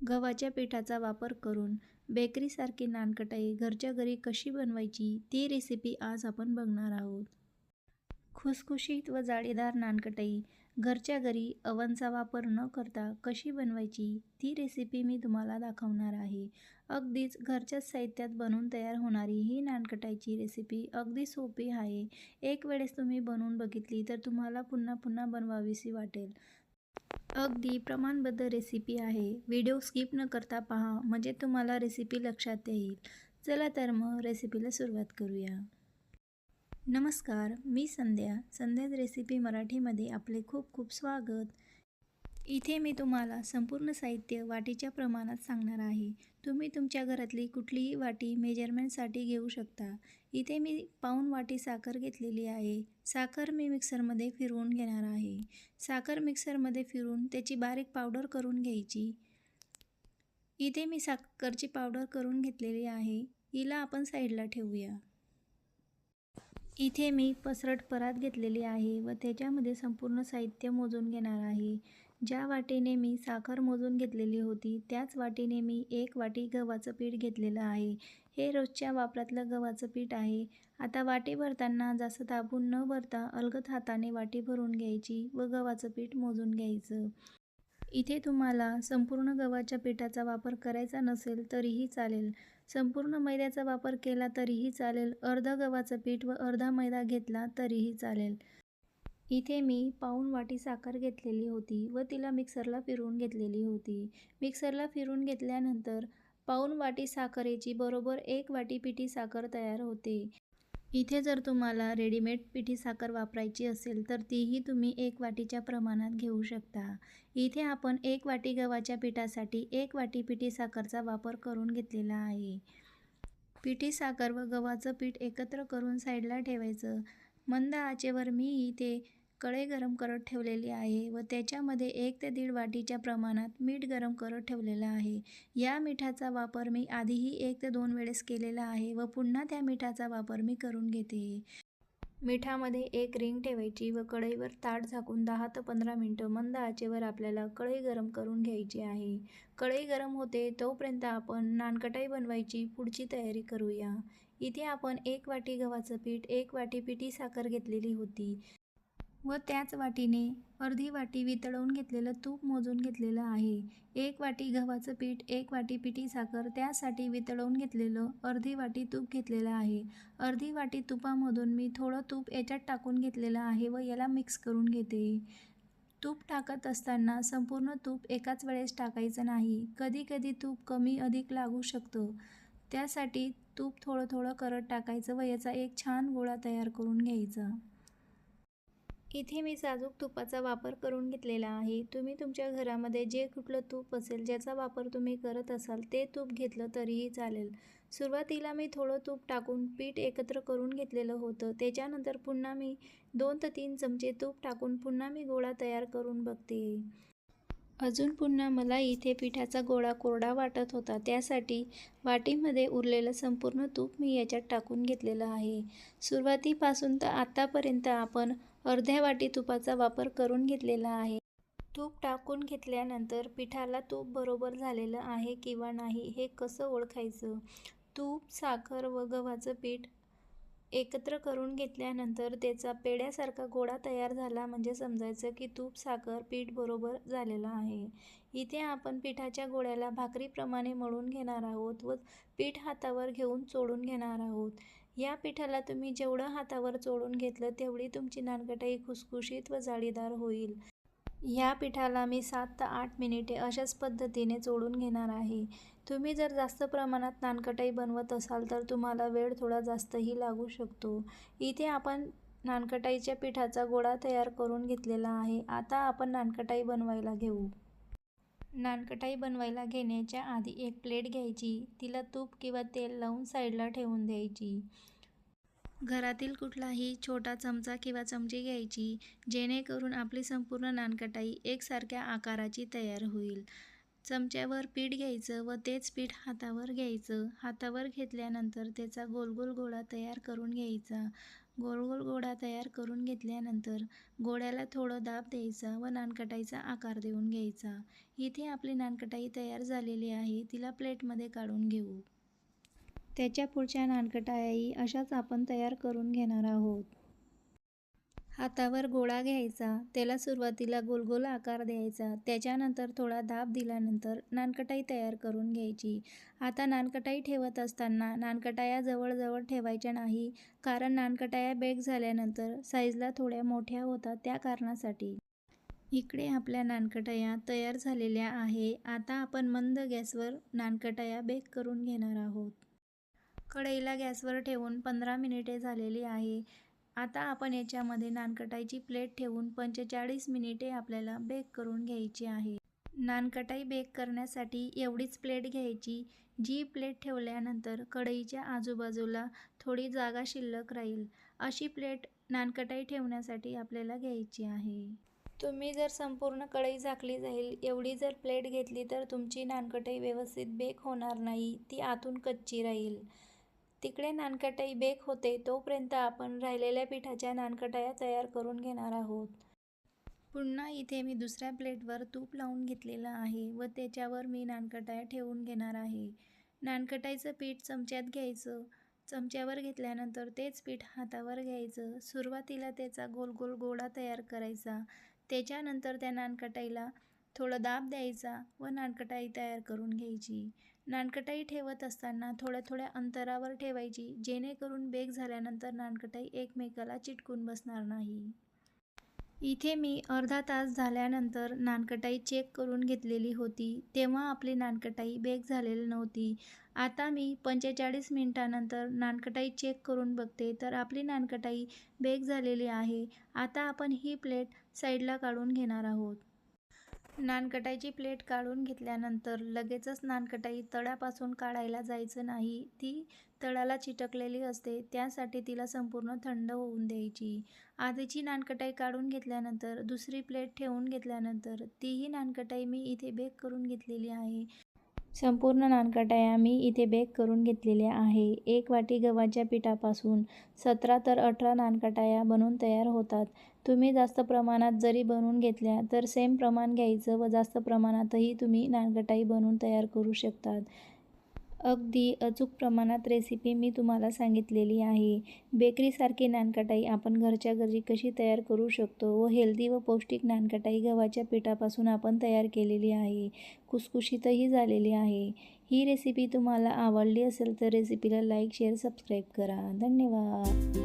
गव्हाच्या पिठाचा वापर करून बेकरीसारखी नानकटाई घरच्या घरी कशी बनवायची ती रेसिपी आज आपण बघणार आहोत. खुसखुशीत व जाळीदार नानकटाई घरच्या घरी अवनचा वापर न करता कशी बनवायची ती रेसिपी मी तुम्हाला दाखवणार आहे. अगदीच घरच्याच साहित्यात बनवून तयार होणारी ही नानकटाईची रेसिपी अगदी सोपी आहे. एक वेळेस तुम्ही बनवून बघितली तर तुम्हाला पुन्हा पुन्हा बनवावीशी वाटेल. अगदी प्रमाणबद्ध रेसिपी आहे. व्हिडिओ स्किप न करता पहा म्हणजे तुम्हाला रेसिपी लक्षात येईल. चला तर मग रेसिपीला सुरुवात करूया. नमस्कार मी संध्या. संध्याच रेसिपी मराठीमध्ये आपले खूप खूप स्वागत. इथे मी तुम्हाला संपूर्ण साहित्य वाटीच्या प्रमाणात सांगणार आहे. तुम्ही तुमच्या घरातली कुठलीही वाटी मेजरमेंटसाठी घेऊ शकता. इथे मी पाऊण वाटी साखर घेतलेली आहे. साखर मी मिक्सरमध्ये फिरवून घेणार आहे. साखर मिक्सरमध्ये फिरून त्याची बारीक पावडर करून घ्यायची. इथे मी साखरची पावडर करून घेतलेली आहे. हिला आपण साईडला ठेवूया. इथे मी पसरट परात घेतलेली आहे व त्याच्यामध्ये संपूर्ण साहित्य मोजून घेणार आहे. ज्या वाटीने मी साखर मोजून घेतलेली होती त्याच वाटीने मी एक वाटी गव्हाचं पीठ घेतलेलं आहे. हे रोजच्या वापरातलं गव्हाचं पीठ आहे. आता वाटी भरताना जास्त दाबून न भरता अलगद हाताने वाटी भरून घ्यायची व गव्हाचं पीठ मोजून घ्यायचं. इथे तुम्हाला संपूर्ण गव्हाच्या पिठाचा वापर करायचा नसेल तरीही चालेल. संपूर्ण मैद्याचा वापर केला तरीही चालेल. अर्धा गव्हाचं पीठ व अर्धा मैदा घेतला तरीही चालेल. इथे मी पाऊण वाटी साखर घेतलेली होती व तिला मिक्सरला फिरवून घेतलेली होती. मिक्सरला फिरून घेतल्यानंतर पाऊण वाटी साखरेची बरोबर एक वाटी पिठी साखर तयार होते. इथे जर तुम्हाला रेडीमेड पिठी साखर वापरायची असेल तर तीही तुम्ही एक वाटीच्या प्रमाणात घेऊ शकता. इथे आपण एक वाटी गव्हाच्या पिठासाठी एक वाटी पिठी साखरचा वापर करून घेतलेला आहे. पिठी साखर व गव्हाचं पीठ एकत्र करून साईडला ठेवायचं. मंद आचेवर मी इथे कढई गरम करत ठेवलेली आहे व त्याच्यामध्ये एक ते दीड वाटीच्या प्रमाणात मीठ गरम करत ठेवलेलं आहे. या मिठाचा वापर मी आधीही एक ते दोन वेळेस केलेला आहे व पुन्हा त्या मिठाचा वापर मी करून घेते. मिठामध्ये एक रिंग ठेवायची व कढईवर ताट झाकून दहा ते पंधरा मिनटं मंद आचेवर आपल्याला कढई गरम करून घ्यायची आहे. कढई गरम होते तोपर्यंत आपण नानकटाई बनवायची पुढची तयारी करूया. इथे आपण एक वाटी गव्हाचं पीठ एक वाटी पिठी साखर घेतलेली होती. व त्याच वाटीने अर्धी वाटी वितळवून घेतलेलं तूप मोजून घेतलेलं आहे. एक वाटी गव्हाचं पीठ एक वाटी पिठी साखर त्यासाठी वितळवून घेतलेलं अर्धी वाटी तूप घेतलेलं आहे. अर्धी वाटी तुपामधून मी थोडं तूप याच्यात टाकून घेतलेलं आहे व याला मिक्स करून घेते. तूप टाकत असताना संपूर्ण तूप एकाच वेळेस टाकायचं नाही. कधी कधी तूप कमी अधिक लागू शकतं. त्यासाठी तूप थोडं थोडं करत टाकायचं व याचा एक छान गोळा तयार करून घ्यायचा. इथे मी साजूक तुपाचा वापर करून घेतलेला आहे. तुम्ही तुमच्या घरामध्ये जे कुठलं तूप असेल ज्याचा वापर तुम्ही करत असाल ते तूप घेतलं तरीही चालेल. सुरुवातीला मी थोडं तूप टाकून पीठ एकत्र करून घेतलेलं होतं. त्याच्यानंतर पुन्हा मी दोन ते तीन चमचे तूप टाकून पुन्हा मी गोळा तयार करून बघते. अजून पुन्हा मला इथे पिठाचा गोळा कोरडा वाटत होता. त्यासाठी वाटीमध्ये उरलेलं संपूर्ण तूप मी याच्यात टाकून घेतलेलं आहे. सुरुवातीपासून तर आत्तापर्यंत आपण अर्ध्या वाटी तुपाचा वापर करून घेतलेला आहे. तूप टाकून घेतल्यानंतर पिठाला तूप बरोबर झालेलं आहे किंवा नाही हे कसं ओळखायचं? तूप साखर व गव्हाचं पीठ एकत्र करून घेतल्यानंतर त्याचा पेड्यासारखा गोळा तयार झाला म्हणजे समजायचं की तूप साखर पीठ बरोबर झालेलं आहे. इथे आपण पिठाच्या गोळ्याला भाकरीप्रमाणे मळून घेणार आहोत व पीठ हातावर घेऊन चोळून घेणार आहोत. या पिठाला तुम्ही जेवढं हातावर चोळून घेतलं तेवढी तुमची नानकटाई खुसखुशीत व जाळीदार होईल. या पिठाला मी सात ते आठ मिनिटे अशाच पद्धतीने चोळून घेणार आहे. तुम्ही जर जास्त प्रमाणात नानकटाई बनवत असाल तर तुम्हाला वेळ थोडा जास्तही लागू शकतो. इथे आपण नानकटाईच्या पिठाचा गोळा तयार करून घेतलेला आहे. आता आपण नानकटाई बनवायला घेऊ. नानकटाई बनवायला घेण्याच्या आधी एक प्लेट घ्यायची. तिला तूप किंवा तेल लावून साईडला ठेवून द्यायची. घरातील कुठलाही छोटा चमचा किंवा चमची घ्यायची जेणेकरून आपली संपूर्ण नानकटाई एकसारख्या आकाराची तयार होईल. चमच्यावर पीठ घ्यायचं व तेच पीठ हातावर घ्यायचं. हातावर घेतल्यानंतर त्याचा गोल गोल गोळा तयार करून घ्यायचा. गोल गोल गोळा तयार करून घेतल्यानंतर गोळ्याला थोडं दाब द्यायचा व नानकटाईचा आकार देऊन घ्यायचा. इथे आपली नानकटाई तयार झालेली आहे तिला प्लेटमध्ये काढून घेऊ. त्याच्या पुढच्या नानकटायाही अशाच आपण तयार करून घेणार आहोत. हातावर गोळा घ्यायचा त्याला सुरुवातीला गोल गोल आकार द्यायचा त्याच्यानंतर थोडा दाब दिल्यानंतर नानकटाई तयार करून घ्यायची. आता नानकटाई ठेवत असताना नानकटाया जवळजवळ ठेवायच्या नाही कारण नानकटाया बेक झाल्यानंतर साईजला थोड्या मोठ्या होतात त्या कारणासाठी. इकडे आपल्या नानकटाया तयार झालेल्या आहे. आता आपण मंद गॅसवर नानकटाया बेक करून घेणार आहोत. कढईला गॅसवर ठेवून पंधरा मिनिटे झालेली आहे. आता आपण याच्यामध्ये नानकटाईची प्लेट ठेवून पंचेचाळीस मिनिटे आपल्याला बेक करून घ्यायची आहे. नानकटाई बेक करण्यासाठी एवढीच प्लेट घ्यायची जी प्लेट ठेवल्यानंतर कढईच्या आजूबाजूला थोडी जागा शिल्लक राहील. अशी प्लेट नानकटाई ठेवण्यासाठी आपल्याला घ्यायची आहे. तुम्ही जर संपूर्ण कढई झाकली जाईल एवढी जर प्लेट घेतली तर तुमची नानकटाई व्यवस्थित बेक होणार नाही ती आतून कच्ची राहील. तिकडे नानकटाई बेक होते तोपर्यंत आपण राहिलेल्या पिठाच्या नानकटाया तयार करून घेणार आहोत. पुन्हा इथे मी दुसऱ्या प्लेटवर तूप लावून घेतलेलं आहे व त्याच्यावर मी नानकटाया ठेवून घेणार आहे. नानकटाईचं पीठ चमच्यात घ्यायचं. चमच्यावर घेतल्यानंतर तेच पीठ हातावर घ्यायचं. सुरुवातीला त्याचा गोल गोल गोळा तयार करायचा. त्याच्यानंतर त्या नानकटाईला थोडं दाब द्यायचा व नानकटाई तयार करून घ्यायची. नानकटाई ठेवत असताना थोड्या थोड्या अंतरावर ठेवायची जेणेकरून बेक झाल्यानंतर नानकटाई एकमेकाला चिटकून बसणार नाही. इथे मी अर्धा तास झाल्यानंतर नानकटाई चेक करून घेतलेली होती. तेव्हा आपली नानकटाई बेक झालेली नव्हती. आता मी पंचेचाळीस मिनटानंतर नानकटाई चेक करून बघते तर आपली नानकटाई बेक झालेली आहे. आता आपण ही प्लेट साईडला काढून घेणार आहोत. नानकटाईची प्लेट काढून घेतल्यानंतर लगेचच नानकटाई तळापासून काढायला जायचं नाही. ती तळाला चिटकलेली असते त्यासाठी तिला संपूर्ण थंड होऊन द्यायची. आधीची नानकटाई काढून घेतल्यानंतर दुसरी प्लेट ठेवून घेतल्यानंतर तीही नानकटाई मी इथे बेक करून घेतलेली आहे. संपूर्ण नानकटाया मी इथे बेक करून घेतलेल्या आहे. एक वाटी गव्हाच्या पिठापासून सतरा तर अठरा नानकटाया बनवून तयार होतात. तुम्ही जास्त प्रमाणात जरी बनवून घेतल्या तर सेम प्रमाण घ्यायचं व जास्त प्रमाणातही तुम्ही नानकटाई बनवून तयार करू शकतात. अगदी अचूक प्रमाणात रेसिपी मी तुम्हाला सांगितलेली आहे. बेकरीसारखी नानकटाई आपण घरच्या घरी कशी तयार करू शकतो व हेल्दी व पौष्टिक नानकटाई गव्हाच्या पिठापासून आपण तयार केलेली आहे. कुसकुशीतही झालेली आहे. ही रेसिपी तुम्हाला आवडली असेल तर रेसिपीला लाईक शेअर सबस्क्राईब करा. धन्यवाद.